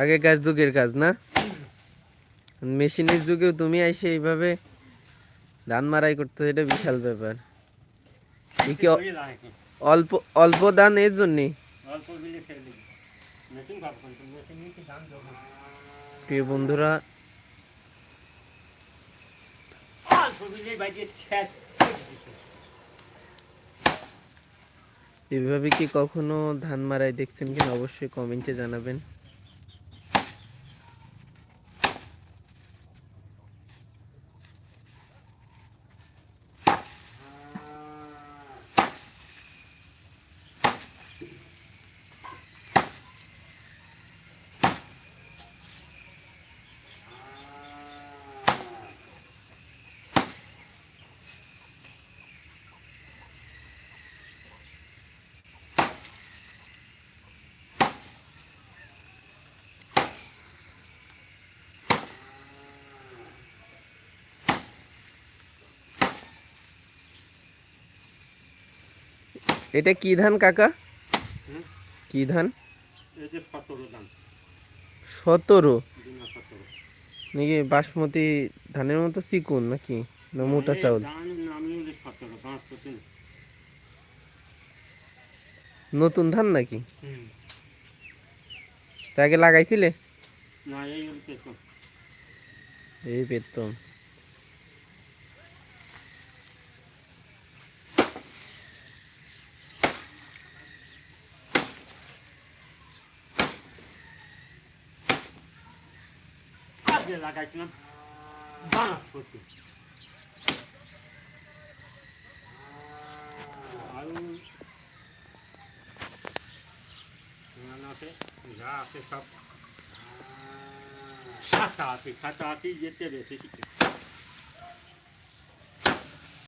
আগেকার যুগের কাজ, না? মেশিনের যুগেও তুমি এসে এইভাবে ধান মারাই করতে, এটা বিশাল ব্যাপার। অল্প অল্প দান এর জন্যে? প্রিয় বন্ধুরা এভাবে কি কখনো ধান মারাই দেখছেন কিনা অবশ্যই কমেন্টে জানাবেন। এটা কি ধান কাকা? কি ধান? সতেরো নাকি বাসমতি ধানের মতো চিকুন নাকি? না মোটা চাউল? নতুন ধান নাকি? আগে লাগাইছিলে? এই পেতম আগে লাগাইছিলাম বাঁশ করতে আর নানা আছে যা আছে সব খাতা আছে খাতা আছে যেতে রেখে